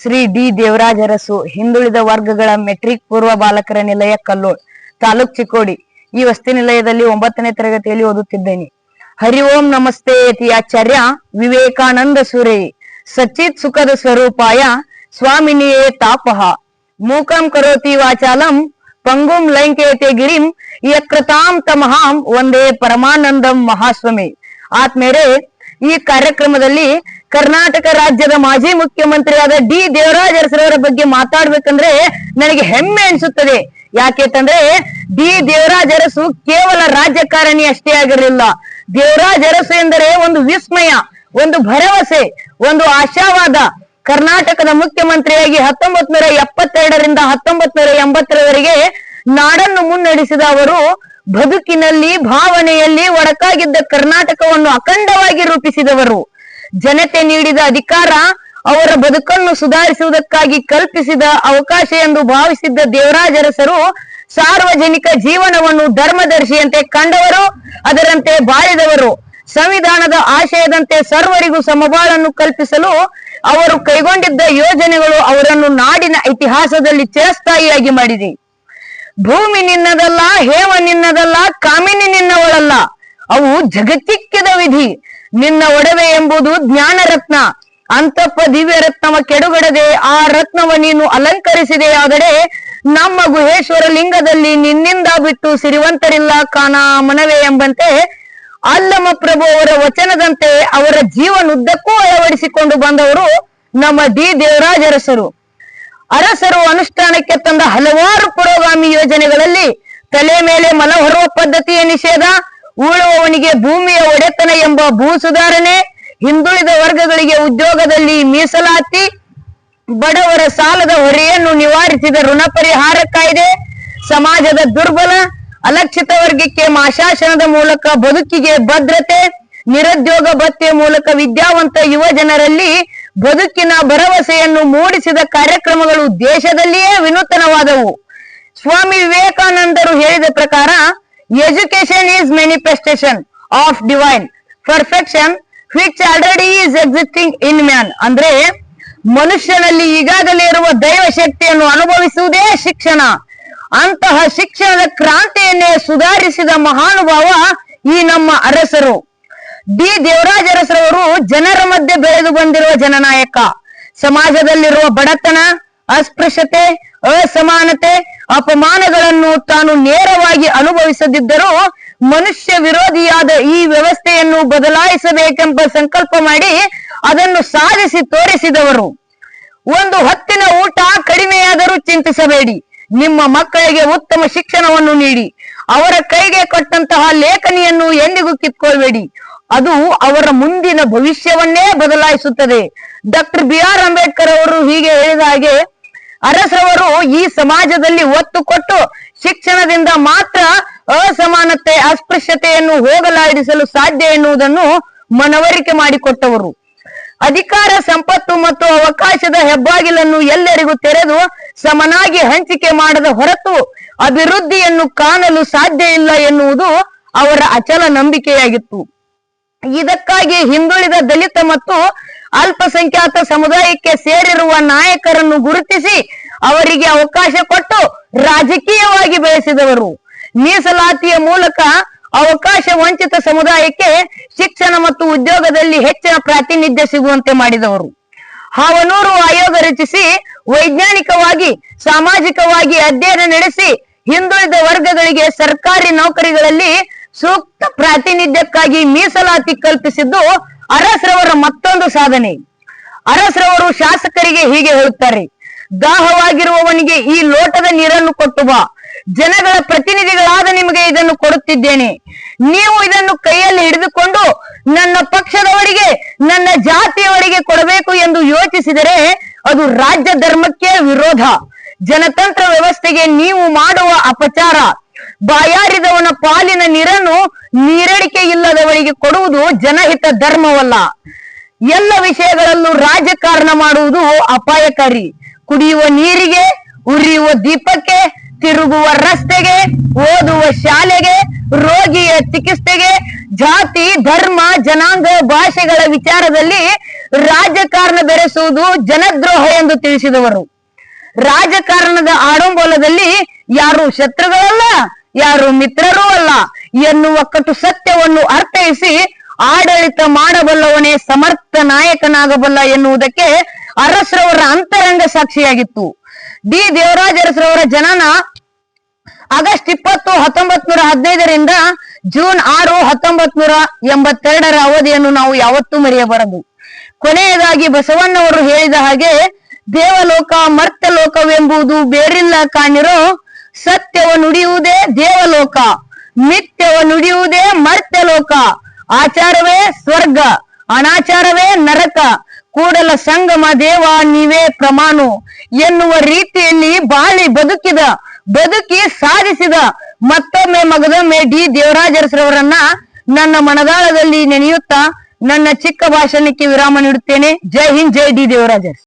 Shri D Devaraja Arasu ಹಿಂದುಳಿದ ವರ್ಗಗಳ metric ಪೂರ್ವ ಬಾಲಕರ ನಿಲಯ ಕಲ್ಲೋಳ್ ತಾಲೂಕ್ ಚಿಕ್ಕೋಡಿ. ಈ ವಸ್ತಿ ನಿಲಯದಲ್ಲಿ ಒಂಬತ್ತನೇ ತರಗತಿಯಲ್ಲಿ ಓದುತ್ತಿದ್ದೇನೆ. ಹರಿ ಓಂ ನಮಸ್ತೆ ಆಚಾರ್ಯ ವಿವೇಕಾನಂದ ಸುರೇ. ಸಚ್ಚಿತ್ ಸುಖದ ಸ್ವರೂಪಾಯ ಸ್ವಾಮಿನಿಯೇ ತಾಪಹ ಮೂಕಂ ಕರೋತಿ ವಾಚಾಲಂ ಪಂಗುಂ ಲೈಂಕೇತೆ ಗಿರಿಂ ಯಕೃತಾಂ ತಮಹಾಂ ಒಂದೇ ಪರಮಾನಂದಂ ಮಹಾಸ್ವಾಮಿ. ಆತ್ಮೇರೆ ಈ ಕಾರ್ಯಕ್ರಮದಲ್ಲಿ ಕರ್ನಾಟಕ ರಾಜ್ಯದ ಮಾಜಿ ಮುಖ್ಯಮಂತ್ರಿಯಾದ ಡಿ ದೇವರಾಜ ಅರಸರವರ ಬಗ್ಗೆ ಮಾತಾಡ್ಬೇಕಂದ್ರೆ ನನಗೆ ಹೆಮ್ಮೆ ಅನಿಸುತ್ತದೆ. ಯಾಕೆ ಅಂತಂದ್ರೆ ಡಿ ದೇವರಾಜ ಅರಸು ಕೇವಲ ರಾಜಕಾರಣಿ ಅಷ್ಟೇ ಆಗಿರಲಿಲ್ಲ. ದೇವರಾಜ ಅರಸು ಎಂದರೆ ಒಂದು ವಿಸ್ಮಯ, ಒಂದು ಭರವಸೆ, ಒಂದು ಆಶಾವಾದ. ಕರ್ನಾಟಕದ ಮುಖ್ಯಮಂತ್ರಿಯಾಗಿ ಹತ್ತೊಂಬತ್ ನೂರ ಎಪ್ಪತ್ತೆರಡರಿಂದ ಹತ್ತೊಂಬತ್ ನೂರ ಎಂಬತ್ತರವರೆಗೆ ನಾಡನ್ನು ಮುನ್ನಡೆಸಿದ ಅವರು, ಬದುಕಿನಲ್ಲಿ, ಭಾವನೆಯಲ್ಲಿ ಒಡಕಾಗಿದ್ದ ಕರ್ನಾಟಕವನ್ನು ಅಖಂಡವಾಗಿ ರೂಪಿಸಿದವರು. ಜನತೆ ನೀಡಿದ ಅಧಿಕಾರ ಅವರ ಬದುಕನ್ನು ಸುಧಾರಿಸುವುದಕ್ಕಾಗಿ ಕಲ್ಪಿಸಿದ ಅವಕಾಶ ಎಂದು ಭಾವಿಸಿದ್ದ ದೇವರಾಜರಸರು ಸಾರ್ವಜನಿಕ ಜೀವನವನ್ನು ಧರ್ಮದರ್ಶಿಯಂತೆ ಕಂಡವರು, ಅದರಂತೆ ಬಾಳಿದವರು. ಸಂವಿಧಾನದ ಆಶಯದಂತೆ ಸರ್ವರಿಗೂ ಸಮಬಾಳನ್ನು ಕಲ್ಪಿಸಲು ಅವರು ಕೈಗೊಂಡಿದ್ದ ಯೋಜನೆಗಳು ಅವರನ್ನು ನಾಡಿನ ಇತಿಹಾಸದಲ್ಲಿ ಚಿರಸ್ಥಾಯಿಯಾಗಿ ಮಾಡಿದೆ. ಭೂಮಿ ನಿನ್ನದಲ್ಲ, ಹೇಮ ನಿನ್ನದಲ್ಲ, ಕಾಮಿನಿ ನಿನ್ನವಳಲ್ಲ. ಅವು ಜಗತ್ತಿಕ್ಕಿದ ವಿಧಿ. ನಿನ್ನ ಒಡವೆ ಎಂಬುದು ಜ್ಞಾನ ರತ್ನ ಅಂತಪ್ಪ ದಿವ್ಯ ರತ್ನವ ಕೆಡುಗಡದೆ ಆ ರತ್ನವ ನೀನು ಅಲಂಕರಿಸಿದೆಯಾದರೆ ನಮ್ಮ ಗುಹೇಶ್ವರ ಲಿಂಗದಲ್ಲಿ ನಿನ್ನಿಂದ ಬಿಟ್ಟು ಸಿರಿವಂತರಿಲ್ಲ ಕಾಣ ಮನವೇ ಎಂಬಂತೆ ಅಲ್ಲಮ ಪ್ರಭು ಅವರ ವಚನದಂತೆ ಅವರ ಜೀವನುದ್ದಕ್ಕೂ ಅಳವಡಿಸಿಕೊಂಡು ಬಂದವರು ನಮ್ಮ ಡಿ ದೇವರಾಜ ಅರಸರು ಅರಸರು ಅನುಷ್ಠಾನಕ್ಕೆ ತಂದ ಹಲವಾರು ಪುರೋಗಾಮಿ ಯೋಜನೆಗಳಲ್ಲಿ ತಲೆ ಮೇಲೆ ಮಲ ಹೊರುವ ಪದ್ಧತಿಯ ನಿಷೇಧ ಉಳುವವನಿಗೆ ಭೂಮಿಯ ಒಡೆತನ ಎಂಬ ಭೂ ಸುಧಾರಣೆ ಹಿಂದುಳಿದ ವರ್ಗಗಳಿಗೆ ಉದ್ಯೋಗದಲ್ಲಿ ಮೀಸಲಾತಿ, ಬಡವರ ಸಾಲದ ಹೊರೆಯನ್ನು ನಿವಾರಿಸಿದ ಋಣ ಪರಿಹಾರ ಕಾಯ್ದೆ, ಸಮಾಜದ ದುರ್ಬಲ, ಅಲಕ್ಷಿತ ವರ್ಗಕ್ಕೆ ಮಾಶಾಸನದ ಮೂಲಕ ಬದುಕಿಗೆ ಭದ್ರತೆ, ನಿರುದ್ಯೋಗ ಭತ್ಯೆ ಮೂಲಕ ವಿದ್ಯಾವಂತ ಯುವ ಜನರಲ್ಲಿ ಬದುಕಿನ ಭರವಸೆಯನ್ನು ಮೂಡಿಸಿದ ಕಾರ್ಯಕ್ರಮಗಳು ದೇಶದಲ್ಲಿಯೇ ವಿನೂತನವಾದವು. ಸ್ವಾಮಿ ವಿವೇಕಾನಂದರು ಹೇಳಿದ ಪ್ರಕಾರ education is manifestation of divine perfection which already is existing in man ಅಂದ್ರೆ, ಮನುಷ್ಯನಲ್ಲಿ ಈಗಾಗಲೇ ಇರುವ ದೈವ ಶಕ್ತಿಯನ್ನು ಅನುಭವಿಸುವುದೇ ಶಿಕ್ಷಣ. ಅಂತಹ ಶಿಕ್ಷಣದ ಕ್ರಾಂತಿಯನ್ನೇ ಸುಧಾರಿಸಿದ ಮಹಾನುಭಾವ ಈ ನಮ್ಮ ಅರಸರು. ಡಿ. ದೇವರಾಜ ಅರಸರವರು ಜನರ ಮಧ್ಯೆ ಬೆಳೆದು ಬಂದಿರುವ ಜನನಾಯಕ. ಸಮಾಜದಲ್ಲಿರುವ ಬಡತನ, ಅಸ್ಪೃಶ್ಯತೆ, ಅಸಮಾನತೆ ಅಪಮಾನಗಳನ್ನು ತಾನು ನೇರವಾಗಿ ಅನುಭವಿಸದಿದ್ದರೂ ಮನುಷ್ಯ ವಿರೋಧಿಯಾದ ಈ ವ್ಯವಸ್ಥೆಯನ್ನು ಬದಲಾಯಿಸಬೇಕೆಂಬ ಸಂಕಲ್ಪ ಮಾಡಿ ಅದನ್ನು ಸಾಧಿಸಿ ತೋರಿಸಿದವರು. ಒಂದು ಹತ್ತಿನ ಊಟ ಕಡಿಮೆಯಾದರೂ ಚಿಂತಿಸಬೇಡಿ. ನಿಮ್ಮ ಮಕ್ಕಳಿಗೆ ಉತ್ತಮ ಶಿಕ್ಷಣವನ್ನು ನೀಡಿ. ಅವರ ಕೈಗೆ ಕೊಟ್ಟಂತಹ ಲೇಖನಿಯನ್ನು ಎಂದಿಗೂ ಕಿತ್ಕೊಳ್ಬೇಡಿ. ಅದು ಅವರ ಮುಂದಿನ ಭವಿಷ್ಯವನ್ನೇ ಬದಲಾಯಿಸುತ್ತದೆ. ಡಾಕ್ಟರ್ ಬಿ ಆರ್ ಅಂಬೇಡ್ಕರ್ ಅವರು ಹೀಗೆ ಹೇಳಿದ ಹಾಗೆ ಅರಸರವರು ಈ ಸಮಾಜದಲ್ಲಿ ಒತ್ತು ಕೊಟ್ಟು ಶಿಕ್ಷಣದಿಂದ ಮಾತ್ರ ಅಸಮಾನತೆ, ಅಸ್ಪೃಶ್ಯತೆಯನ್ನು ಹೋಗಲಾಡಿಸಲು ಸಾಧ್ಯ ಎನ್ನುವುದನ್ನು ಮನವರಿಕೆ ಮಾಡಿಕೊಟ್ಟವರು. ಅಧಿಕಾರ, ಸಂಪತ್ತು ಮತ್ತು ಅವಕಾಶದ ಹೆಬ್ಬಾಗಿಲನ್ನು ಎಲ್ಲರಿಗೂ ತೆರೆದು ಸಮನಾಗಿ ಹಂಚಿಕೆ ಮಾಡದ ಹೊರತು ಅಭಿವೃದ್ಧಿಯನ್ನು ಕಾಣಲು ಸಾಧ್ಯ ಇಲ್ಲ ಎನ್ನುವುದು ಅವರ ಅಚಲ ನಂಬಿಕೆಯಾಗಿತ್ತು. ಇದಕ್ಕಾಗಿ ಹಿಂದುಳಿದ ದಲಿತ ಮತ್ತು ಅಲ್ಪಸಂಖ್ಯಾತ ಸಮುದಾಯಕ್ಕೆ ಸೇರಿರುವ ನಾಯಕರನ್ನು ಗುರುತಿಸಿ ಅವರಿಗೆ ಅವಕಾಶ ಕೊಟ್ಟು ರಾಜಕೀಯವಾಗಿ ಬೆಳೆಸಿದವರು. ಮೀಸಲಾತಿಯ ಮೂಲಕ ಅವಕಾಶ ವಂಚಿತ ಸಮುದಾಯಕ್ಕೆ ಶಿಕ್ಷಣ ಮತ್ತು ಉದ್ಯೋಗದಲ್ಲಿ ಹೆಚ್ಚಿನ ಪ್ರಾತಿನಿಧ್ಯ ಸಿಗುವಂತೆ ಮಾಡಿದವರು. ಹಾವನೂರು ಆಯೋಗ ರಚಿಸಿ, ವೈಜ್ಞಾನಿಕವಾಗಿ, ಸಾಮಾಜಿಕವಾಗಿ ಅಧ್ಯಯನ ನಡೆಸಿ ಹಿಂದುಳಿದ ವರ್ಗಗಳಿಗೆ ಸರ್ಕಾರಿ ನೌಕರಿಗಳಲ್ಲಿ ಸೂಕ್ತ ಪ್ರಾತಿನಿಧ್ಯಕ್ಕಾಗಿ ಮೀಸಲಾತಿ ಕಲ್ಪಿಸಿದ್ದು ಅರಸ್ರವರ ಮತ್ತೊಂದು ಸಾಧನೆ. ಅರಸ್ರವರು ಶಾಸಕರಿಗೆ ಹೀಗೆ ಹೇಳುತ್ತಾರೆ, ದಾಹವಾಗಿರುವವನಿಗೆ ಈ ಲೋಟದ ನೀರನ್ನು ಕೊಟ್ಟು ಬಾ. ಜನಗಳ ಪ್ರತಿನಿಧಿಗಳಾದ ನಿಮಗೆ ಇದನ್ನು ಕೊಡುತ್ತಿದ್ದೇನೆ. ನೀವು ಇದನ್ನು ಕೈಯಲ್ಲಿ ಹಿಡಿದುಕೊಂಡು ನನ್ನ ಪಕ್ಷದವರಿಗೆ, ನನ್ನ ಜಾತಿಯವರಿಗೆ ಕೊಡಬೇಕು ಎಂದು ಯೋಚಿಸಿದರೆ ಅದು ರಾಜ್ಯ ಧರ್ಮಕ್ಕೆ ವಿರೋಧ. ಜನತಂತ್ರ ವ್ಯವಸ್ಥೆಗೆ ನೀವು ಮಾಡುವ ಅಪಚಾರ. ಬಾಯಾರಿದವನ ಪಾಲಿನ ನೀರನ್ನು ನೀರಡಿಕೆ ಇಲ್ಲದವರಿಗೆ ಕೊಡುವುದು ಜನಹಿತ ಧರ್ಮವಲ್ಲ. ಎಲ್ಲ ವಿಷಯಗಳಲ್ಲೂ ರಾಜಕಾರಣ ಮಾಡುವುದು ಅಪಾಯಕಾರಿ. ಕುಡಿಯುವ ನೀರಿಗೆ, ಉರಿಯುವ ದೀಪಕ್ಕೆ, ತಿರುಗುವ ರಸ್ತೆಗೆ, ಓದುವ ಶಾಲೆಗೆ, ರೋಗಿಯ ಚಿಕಿತ್ಸೆಗೆ, ಜಾತಿ, ಧರ್ಮ, ಜನಾಂಗ, ಭಾಷೆಗಳ ವಿಚಾರದಲ್ಲಿ ರಾಜಕಾರಣ ಬೆರೆಸುವುದು ಜನದ್ರೋಹ ಎಂದು ತಿಳಿಸಿದವರು. ರಾಜಕಾರಣದ ಆಡಂಬೋಲದಲ್ಲಿ ಯಾರು ಶತ್ರುಗಳಲ್ಲ. ಯಾರು ಮಿತ್ರರೂ ಅಲ್ಲ. ಎನ್ನುವ ಕಟು ಸತ್ಯವನ್ನು ಅರ್ಥೈಸಿ ಆಡಳಿತ ಮಾಡಬಲ್ಲವನೇ ಸಮರ್ಥ ನಾಯಕನಾಗಬಲ್ಲ ಎನ್ನುವುದಕ್ಕೆ ಅರಸರವರ ಅಂತರಂಗ ಸಾಕ್ಷಿಯಾಗಿತ್ತು. ಡಿ. ದೇವರಾಜ ಅರಸರವರ ಜನನ ಆಗಸ್ಟ್ ಇಪ್ಪತ್ತು ಹತ್ತೊಂಬತ್ ನೂರ ಹದಿನೈದರಿಂದ ಜೂನ್ ಆರು ಹತ್ತೊಂಬತ್ ನೂರ ಎಂಬತ್ತೆರಡರ ಅವಧಿಯನ್ನು ನಾವು ಯಾವತ್ತೂ ಮರೆಯಬಾರದು. ಕೊನೆಯದಾಗಿ ಬಸವಣ್ಣವರು ಹೇಳಿದ ಹಾಗೆ ದೇವಲೋಕ ಮರ್ತಲೋಕವೆಂಬುದು ಬೇರಿಲ್ಲ ಕಾಣಿರೋ ಸತ್ಯವ ನುಡಿಯುವುದೇ ದೇವಲೋಕ ಮಿಥ್ಯವ ನುಡಿಯುವುದೇ ಮರ್ತ್ಯಲೋಕ. ಆಚಾರವೇ ಸ್ವರ್ಗ, ಅನಾಚಾರವೇ ನರಕ. ಕೂಡಲ ಸಂಗಮ ದೇವ, ನೀವೇ ಪ್ರಮಾಣು. ಎನ್ನುವ ರೀತಿಯಲ್ಲಿ ಬಾಳಿ ಬದುಕಿದ, ಬದುಕಿ ಸಾಧಿಸಿದ ಮತ್ತೊಮ್ಮೆ ಮಗದೊಮ್ಮೆ ಡಿ. ದೇವರಾಜರಸರವರನ್ನ ನನ್ನ ಮನದಾಳದಲ್ಲಿ ನೆನೆಯುತ್ತಾ ನನ್ನ ಚಿಕ್ಕ ಭಾಷಣಕ್ಕೆ ವಿರಾಮ ನೀಡುತ್ತೇನೆ. ಜೈ ಹಿಂದ್, ಜೈ ಡಿ. ದೇವರಾಜರ್ಸ್.